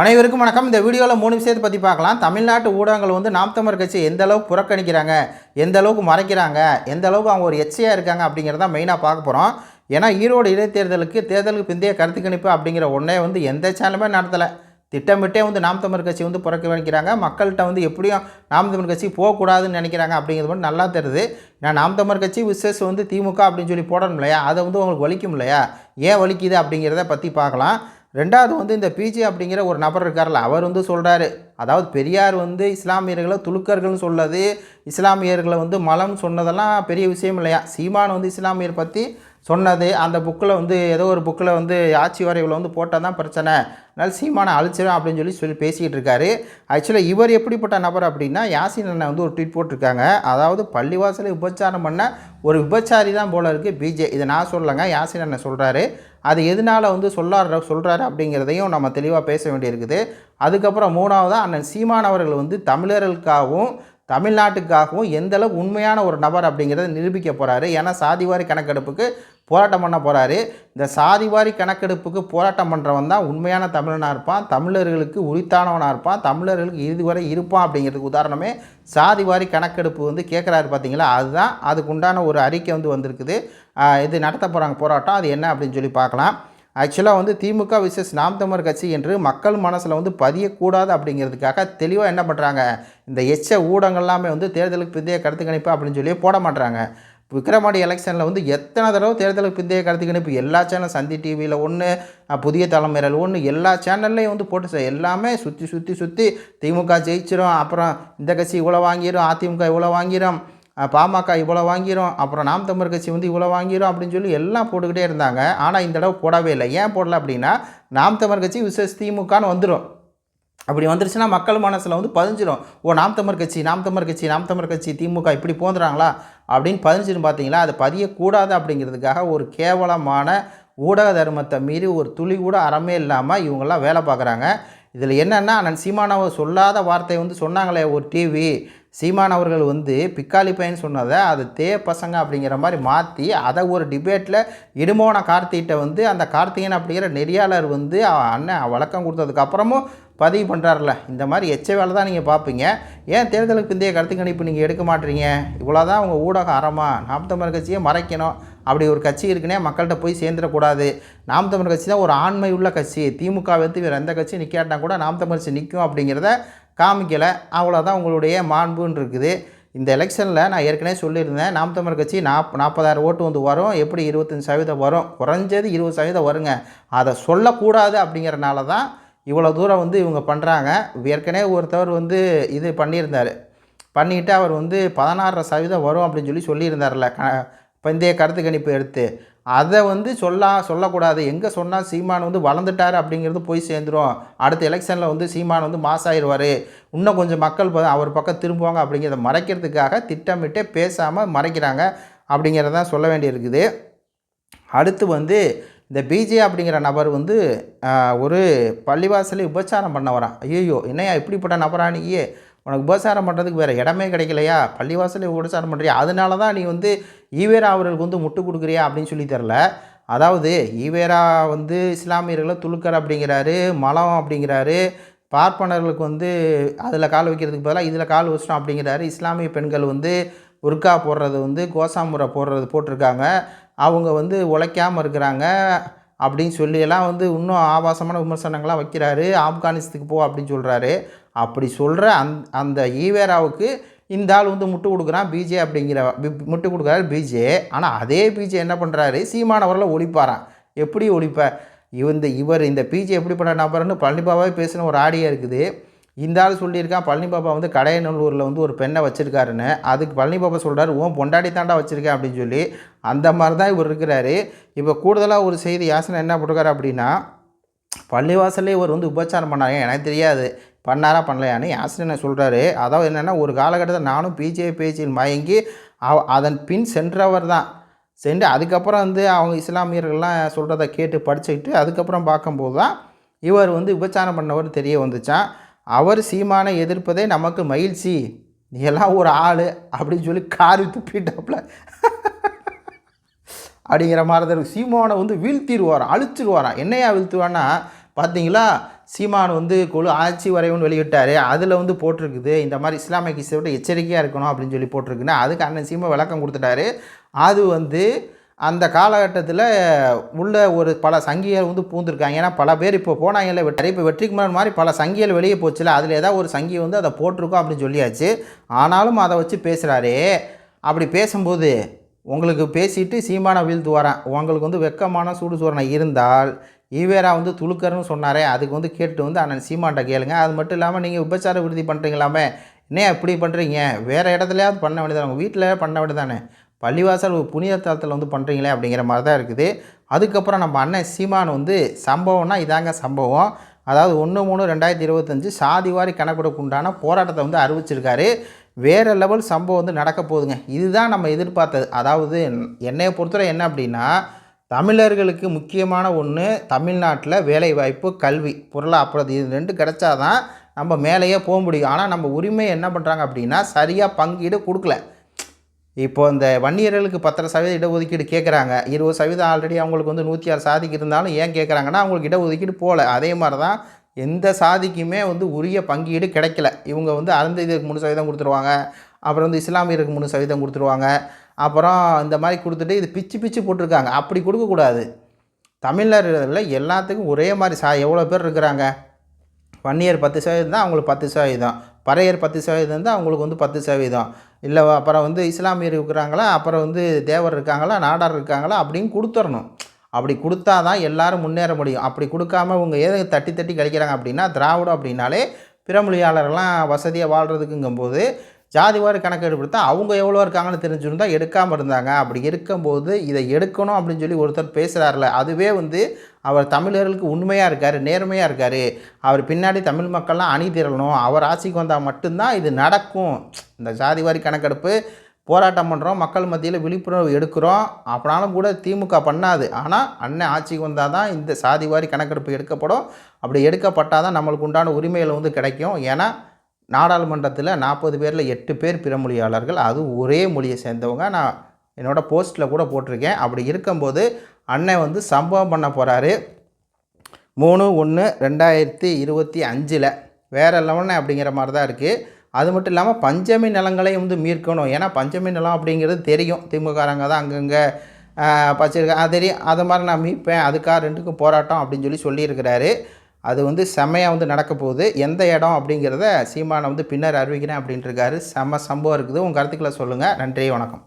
அனைவருக்கும் வணக்கம். இந்த வீடியோவில் மூணு விஷயத்தை பற்றி பார்க்கலாம். தமிழ்நாட்டு ஊடகங்கள் வந்து நாம் தமிழர் கட்சி எந்த அளவுக்கு புறக்கணிக்கிறாங்க எந்த அளவுக்கு மறைக்கிறாங்க எந்த அளவுக்கு அவங்க ஒரு எச்சையாக இருக்காங்க அப்படிங்கிறத மெயினாக பார்க்க போகிறோம் ஏன்னா ஈரோடு இடைத்தேர்தலுக்கு தேர்தலுக்கு பிந்தைய கருத்து கணிப்பு அப்படிங்கிற ஒன்றே வந்து எந்த சேனலுமே நடத்தலை. திட்டமிட்டே வந்து நாம் தமிழர் கட்சி வந்து புறக்கணிக்கிறாங்க. மக்கள்கிட்ட வந்து எப்படியும் நாம் தமிழர் கட்சி போகக்கூடாதுன்னு நினைக்கிறாங்க அப்படிங்கிறது மட்டும் நல்லா தெரியுது. ஏன்னா நாம் தமிழர் கட்சி விசேஷ வந்து திமுக அப்படின்னு சொல்லி போடணும் இல்லையா அதை வந்து உங்களுக்கு வலிக்கும் இல்லையா ஏன் வலிக்குது அப்படிங்கிறத பற்றி பார்க்கலாம். ரெண்டாவது வந்து இந்த பிஜி அப்படிங்கிற ஒரு நபர் இருக்கார்ல அவர் வந்து சொல்கிறாரு அதாவது பெரியார் வந்து இஸ்லாமியர்களை துலுக்கர்கள்னு சொல்லது இஸ்லாமியர்களை வந்து மலம் சொன்னதெல்லாம் பெரிய விஷயம் இல்லையா? சீமான் வந்து இஸ்லாமியர் பற்றி சொன்னது அந்த புக்கில் வந்து ஏதோ ஒரு புக்கில் வந்து ஆட்சி வரைவில் வந்து போட்டால் தான் பிரச்சனை. அதனால் சீமானை அழிச்சிடும் அப்படின்னு சொல்லி சொல்லி பேசிக்கிட்டு இருக்காரு. ஆக்சுவலாக இவர் எப்படிப்பட்ட நபர் அப்படின்னா யாசின் அண்ணன் வந்து ஒரு ட்வீட் போட்டிருக்காங்க. அதாவது பள்ளிவாசலை உபச்சாரம் பண்ண ஒரு விபச்சாரி தான் போல இருக்குது பிஜே இதை நான் சொல்லலைங்க யாசின் அண்ணன் சொல்கிறாரு அது எதனால் வந்து சொல்லார சொல்கிறாரு அப்படிங்கிறதையும் நம்ம தெளிவாக பேச வேண்டியிருக்குது. அதுக்கப்புறம் மூணாவதாக அண்ணன் சீமான் அவர்கள் வந்து தமிழர்களுக்காகவும் தமிழ்நாட்டுக்காகவும் எந்தளவு உண்மையான ஒரு நபர் அப்படிங்கிறத நிரூபிக்க போகிறாரு ஏன்னா சாதிவாரி கணக்கெடுப்புக்கு போராட்டம் பண்ண போகிறாரு இந்த சாதிவாரி கணக்கெடுப்புக்கு போராட்டம் பண்ணுறவன் தான் உண்மையான தமிழனாக இருப்பான். தமிழர்களுக்கு உரித்தானவனாக இருப்பான். தமிழர்களுக்கு இறுதி வரை இருப்பான் அப்படிங்கிறதுக்கு உதாரணமே சாதிவாரி கணக்கெடுப்பு வந்து கேட்குறாரு பார்த்தீங்களா அதுதான் அதுக்கு உண்டான ஒரு அறிக்கை வந்து வந்திருக்குது. இது நடத்த போகிறாங்க போராட்டம். அது என்ன அப்படின்னு சொல்லி பார்க்கலாம். ஆக்சுவலாக வந்து திமுக விசஸ் நாம் தமிழர் கட்சி என்று மக்கள் மனசில் வந்து பதியக்கூடாது அப்படிங்கிறதுக்காக தெளிவாக என்ன பண்ணுறாங்க இந்த எச்ச ஊடகங்கள் எல்லாமே வந்து தேர்தலுக்கு பிந்தைய கருத்து கணிப்பு அப்படின்னு சொல்லி போட மாட்டுறாங்க விக்ரமாடி எலெக்ஷனில் வந்து எத்தனை தடவை தேர்தலுக்கு பிந்தைய கருத்து கணிப்பு? எல்லா சேனல் சந்தி டிவியில் ஒன்று புதிய தலைமுறையில் ஒன்று எல்லா சேனல்லையும் வந்து போட்டு சார். எல்லாமே சுற்றி சுற்றி சுற்றி திமுக ஜெயிச்சிடும் அப்புறம் இந்த கட்சி இவ்வளோ வாங்கிடும் அதிமுக இவ்வளோ வாங்கிடும் பாமக இவ்வளோ வாங்கிரும் அப்புறம் நாம் தமிழர் கட்சி வந்து இவ்வளோ வாங்கிரும் அப்படின்னு சொல்லி எல்லாம் போட்டுக்கிட்டே இருந்தாங்க. ஆனால் இந்த தடவை போடவே இல்லை. ஏன் போடல அப்படின்னா நாம் தமிழர் கட்சி விசேஷ திமுகன்னு வந்துடும் அப்படி வந்துருச்சுன்னா மக்கள் மனசில் வந்து பதிஞ்சிடும் ஓ நாம் தமிழர் கட்சி நாம் தமிழர் கட்சி நாம் தமிழர் கட்சி திமுக இப்படி போந்துறாங்களா? அப்படின்னு பதிஞ்சிடும் பார்த்தீங்களா அது பதியக்கூடாது அப்படிங்கிறதுக்காக ஒரு கேவலமான ஊடக தர்மத்தை மீறி ஒரு துளி கூட அறமே இல்லாமல் இவங்கெல்லாம் வேலை பார்க்குறாங்க. இதில் என்னென்னா அண்ணன் சீமானவர் சொல்லாத வார்த்தை வந்து சொன்னாங்களே ஒரு டிவி சீமான் அவர்கள் வந்து பிக்காலி பையன் சொன்னதை அது தே பசங்க அப்படிங்கிற மாதிரி மாற்றி அதை ஒரு டிபேட்டில் இடுமோன கார்த்திகிட்ட வந்து அந்த கார்த்திகன் அப்படிங்கிற நெறியாளர் வந்து அவ- அண்ணன் வழக்கம் கொடுத்ததுக்கப்புறமும் பதிவு பண்ணுறாருல இந்த மாதிரி எச்ச வேலை தான் நீங்கள் பார்ப்பீங்க ஏன் தேர்தலுக்கு பிந்தைய கருத்து கணிப்பு நீங்கள் எடுக்க மாட்டீங்க? இவ்வளோதான் உங்கள் ஊடக அறமா? நாம் தமிழர் கட்சியை மறைக்கணும். அப்படி ஒரு கட்சி இருக்குன்னே மக்கள்கிட்ட போய் சேர்ந்துடக்கூடாது. நாம் தமிழர் கட்சி தான் ஒரு ஆண்மை உள்ள கட்சி. திமுக வைத்து வேறு எந்த கட்சியும் நிற்காட்டினா கூட நாம் தமிழ் கட்சி நிற்கும் அப்படிங்கிறத காமிக்கலை. அவ்வளோதான் உங்களுடைய மாண்புன்னு இருக்குது. இந்த எலெக்ஷனில் நான் ஏற்கனவே சொல்லியிருந்தேன் நாம் தமிழர் கட்சி நாப் நாற்பதாயிரம் ஓட்டு வந்து வரும் எப்படி இருபத்தஞ்சி சதவீதம் வரும்? குறைஞ்சது இருபது சதவீதம் வருங்க. அதை சொல்லக்கூடாது அப்படிங்கிறனால தான் இவ்வளோ தூரம் வந்து இவங்க பண்ணுறாங்க ஏற்கனவே ஒருத்தவர் வந்து இது பண்ணியிருந்தார். பண்ணிவிட்டு அவர் வந்து பதினாறரை சதவீதம் வரும் அப்படின்னு சொல்லி சொல்லியிருந்தார்ல க பிந்தைய கருத்து கணிப்பு எடுத்து. அதை வந்து சொல்லா சொல்லக்கூடாது. எங்கே சொன்னால் சீமான் வந்து வளர்ந்துட்டார் அப்படிங்கிறது போய் சேர்ந்துரும். அடுத்த எலெக்ஷனில் வந்து சீமான் வந்து மாஸ் ஆயிடுவார் இன்னும் கொஞ்சம் மக்கள் ப- அவர் பக்கம் திரும்புவாங்க அப்படிங்கிறத மறைக்கிறதுக்காக திட்டமிட்டே பேசாமல் மறைக்கிறாங்க அப்படிங்கிறதான் சொல்ல வேண்டியிருக்குது. அடுத்து வந்து இந்த பிஜே அப்படிங்கிற நபர் வந்து ஒரு பள்ளிவாசலில் உபச்சாரம் பண்ண வரான். ஐயோ என்னையா இப்படிப்பட்ட நபரானியே உனக்கு உபசாரம் பண்ணுறதுக்கு வேறு இடமே கிடைக்கலையா? பள்ளிவாசலில் உபசாரம் பண்ணுறியா அதனால தான் நீ வந்து ஈவேரா அவர்களுக்கு வந்து முட்டு கொடுக்குறியா அப்படின்னு சொல்லி தெரில அதாவது ஈவேரா வந்து இஸ்லாமியர்களை துலுக்கர் அப்படிங்கிறாரு மலம் அப்படிங்கிறாரு பார்ப்பனர்களுக்கு வந்து அதில் கால் வைக்கிறதுக்கு பதிலாக இதில் கால் வச்சிட்டோம் அப்படிங்கிறாரு. இஸ்லாமிய பெண்கள் வந்து உருக்கா போடுறது வந்து கோசாமுறை போடுறது போட்டிருக்காங்க. அவங்க வந்து உழைக்காமல் இருக்கிறாங்க அப்படின்னு சொல்லியெல்லாம் வந்து இன்னும் ஆபாசமான விமர்சனங்கள்லாம் வைக்கிறாரு. ஆப்கானிஸ்துக்கு போ அப்படின்னு சொல்கிறாரு அப்படி சொல்கிற அந் அந்த ஈவேராவுக்கு இந்த ஆள் வந்து முட்டு கொடுக்குறான் பிஜே அப்படிங்கிற முட்டு கொடுக்குறாரு பிஜே ஆனால் அதே பிஜே என்ன பண்ணுறாரு சீமானவரில் ஒழிப்பாரான் எப்படி ஒழிப்ப? இந்த இவர் இந்த பிஜே எப்படிப்பட்ட நபர்னு பழனிபாபாவே பேசின ஒரு ஆடியோ இருக்குது. இந்த ஆள் சொல்லியிருக்கான் பழனி பாபா வந்து கடையநல்லூரில் வந்து ஒரு பெண்ணை வச்சுருக்காருன்னு. அதுக்கு பழனி பாபா சொல்கிறார் உன் பொண்டாடி தாண்டா வச்சுருக்கேன் அப்படின்னு சொல்லி. அந்த மாதிரி தான் இவர் இருக்கிறாரு. இப்போ கூடுதலாக ஒரு செய்தி யாசனை என்ன போட்டிருக்காரு அப்படின்னா பள்ளிவாசலே இவர் வந்து உபச்சாரம் பண்ணாங்க எனக்கு தெரியாது. பண்ணாரா பண்ணலையான்னு யாசனை சொல்கிறாரு அதாவது என்னென்னா ஒரு காலகட்டத்தில் நானும் பிஜே பேச்சில் மயங்கி அவ- அதன் பின் சென்றவர் தான். சென்று அதுக்கப்புறம் வந்து அவங்க இஸ்லாமியர்கள்லாம் சொல்கிறத கேட்டு படிச்சுக்கிட்டு அதுக்கப்புறம் பார்க்கும்போது தான் இவர் வந்து விபச்சாரம் பண்ணவர் தெரிய வந்துச்சான் அவர் சீமானை எதிர்ப்பதே நமக்கு மகிழ்ச்சி. நீ எல்லாம் ஒரு ஆள் அப்படின்னு சொல்லி காரி துப்பிட்டாப்புல அப்படிங்கிற மாதிரி தான் சீமானை வந்து வீழ்த்திடுவாராம் அழிச்சிடுவாராம். என்னையா வீழ்த்துவான்னா பார்த்தீங்களா? சீமான் வந்து குழு ஆட்சி வரைவுன்னு வெளியிட்டார். அதில் வந்து போட்டிருக்குது. இந்த மாதிரி இஸ்லாமிய கிறிஸ்தவ விட எச்சரிக்கையாக இருக்கணும் அப்படின்னு சொல்லி போட்டிருக்குன்னு அதுக்கு அண்ணன் சீமா விளக்கம் கொடுத்துட்டாரு. அது வந்து அந்த காலகட்டத்தில் உள்ள ஒரு பல சங்கிகள் வந்து பூந்திருக்காங்க. ஏன்னா பல பேர் இப்போ போனாங்கல்ல வெற்றி இப்போ வெற்றிக்குமார் மாதிரி பல சங்கிகள் வெளியே போச்சுல அதில் ஏதாவது ஒரு சங்கி வந்து அதை போட்டிருக்கோம் அப்படின்னு சொல்லியாச்சு. ஆனாலும் அதை வச்சு பேசுகிறாரு அப்படி பேசும்போது உங்களுக்கு பேசிட்டு சீமான வீழ்த்து வரேன் உங்களுக்கு வந்து வெக்கமான சூடு சோரணை இருந்தால் ஈவேரா வந்து துளுக்கர்னு சொன்னாரே அதுக்கு வந்து கேட்டு வந்து அண்ணன் சீமான்ட்ட கேளுங்க. அது மட்டும் இல்லாமல் நீங்கள் விபச்சார விடுதி பண்ணுறீங்களாமே என்ன இப்படி பண்ணுறீங்க வேறு இடத்துலையாவது பண்ண வேண்டியதானே உங்கள் வீட்டில் பண்ண வேண்டியதானே பள்ளிவாசல் ஒரு புனித தலத்தில் வந்து பண்ணுறீங்களே அப்படிங்கிற மாதிரி தான் இருக்குது. அதுக்கப்புறம் நம்ம அண்ணன் சீமான் வந்து சம்பவம்னா இதாங்க சம்பவம். அதாவது ஒன்று மூணு ரெண்டாயிரத்தி இருபத்தஞ்சு சாதிவாரி கணக்கெடுப்பு உண்டான போராட்டத்தை வந்து அறிவிச்சிருக்காரு. வேறு லெவல் சம்பவம் வந்து நடக்க போகுதுங்க. இதுதான் நம்ம எதிர்பார்த்தது. அதாவது என்னையை பொறுத்தவரை என்ன அப்படின்னா தமிழர்களுக்கு முக்கியமான ஒன்று தமிழ்நாட்டில் வேலைவாய்ப்பு கல்வி. பொருளாதாரம் இது ரெண்டு கிடச்சாதான் நம்ம மேலேயே போக முடியும். ஆனால் நம்ம உரிமை என்ன பண்ணுறாங்க அப்படின்னா சரியாக பங்கீடு கொடுக்கல. இப்போ இந்த வன்னியர்களுக்கு பத்தரை சதவீத இடஒதுக்கீடு கேட்குறாங்க இருபது சதவீதம் ஆல்ரெடி அவங்களுக்கு வந்து நூற்றி ஆறு சாதிக்கு இருந்தாலும் ஏன் கேட்குறாங்கன்னா அவங்களுக்கு இடஒதுக்கீடு போகல அதே மாதிரி தான் எந்த சாதிக்குமே வந்து உரிய பங்கீடு கிடைக்கல. இவங்க வந்து அருந்ததியருக்கு மூணு சதவீதம் கொடுத்துருவாங்க. அப்புறம் வந்து இஸ்லாமியருக்கு மூணு சதவீதம் கொடுத்துருவாங்க. அப்புறம் இந்த மாதிரி கொடுத்துட்டு இது பிச்சு பிச்சு போட்டிருக்காங்க. அப்படி கொடுக்கக்கூடாது. தமிழர்களில் எல்லாத்துக்கும் ஒரே மாதிரி சா எவ்வளோ பேர் இருக்கிறாங்க? வன்னியர் பத்து சதவீதம் தான் அவங்களுக்கு பத்து சதவீதம். பறையர் பத்து சதவீதம் தான் அவங்களுக்கு வந்து பத்து சதவீதம். இல்லை அப்புறம் வந்து இஸ்லாமியர் இருக்கிறாங்களா? அப்புறம் வந்து தேவர் இருக்காங்களா? நாடார் இருக்காங்களா? அப்படின்னு கொடுத்துடணும் அப்படி கொடுத்தா தான் எல்லோரும் முன்னேற முடியும். அப்படி கொடுக்காம இவங்க எதை தட்டி தட்டி கழிக்கிறாங்க அப்படின்னா திராவிடம் அப்படின்னாலே பிறமொழியாளர்லாம் வசதியாக வாழ்கிறதுக்குங்கும்போது ஜாதிவாரி கணக்கெடுப்பு தான் அவங்க எவ்வளோ இருக்காங்கன்னு தெரிஞ்சிருந்தால் எடுக்காமல் இருந்தாங்க. அப்படி இருக்கும்போது இதை எடுக்கணும் அப்படின்னு சொல்லி ஒருத்தர் பேசுகிறாருல அதுவே வந்து அவர் தமிழர்களுக்கு உண்மையாக இருக்கார் நேர்மையாக இருக்கார். அவர் பின்னாடி தமிழ் மக்கள்லாம் அணி திரளணும் அவர் ஆட்சிக்கு வந்தால் மட்டும்தான் இது நடக்கும். இந்த ஜாதிவாரி கணக்கெடுப்பு போராட்டம் பண்ணுறோம் மக்கள் மத்தியில் விழிப்புணர்வு எடுக்கிறோம் அப்படினாலும் கூட திமுக பண்ணாது. ஆனால் அண்ணன் ஆட்சிக்கு வந்தால் தான் இந்த சாதிவாரி கணக்கெடுப்பு எடுக்கப்படும். அப்படி எடுக்கப்பட்டால் தான் நம்மளுக்கு உண்டான உரிமைகள் வந்து கிடைக்கும். ஏன்னா நாடாளுமன்றத்தில் நாற்பது பேரில் எட்டு பேர் பிறமொழியாளர்கள் அது ஒரே மொழியை சேர்ந்தவங்க. நான் என்னோடய போஸ்ட்டில் கூட போட்டிருக்கேன். அப்படி இருக்கும்போது அண்ணன் வந்து சம்பவம் பண்ண போகிறாரு மூணு ஒன்று ரெண்டாயிரத்தி இருபத்தி அஞ்சில். வேறு லெவலில் அப்படிங்கிற மாதிரி தான் இருக்குது அது மட்டும் இல்லாமல் பஞ்சமி நிலங்களையும் வந்து மீட்கணும். ஏன்னா பஞ்சமி நிலம் அப்படிங்கிறது தெரியும். திமுககாரங்க தான் அங்கங்கே பச்சிருக்க அது தெரியும். அது மாதிரி நான் மீட்பேன். அதுக்காக ரெண்டுக்கும் போராட்டம் அப்படின்னு சொல்லி சொல்லியிருக்கிறாரு. அது வந்து செம்மையாக வந்து நடக்க போகுது. எந்த இடம் அப்படிங்கிறத சீமானை வந்து பின்னர் அறிவிக்கிறேன் அப்படின்ட்டு இருக்காரு. செம்ம சம்பவம் இருக்குது. உங்கள் கருத்துக்களை சொல்லுங்கள் நன்றி வணக்கம்.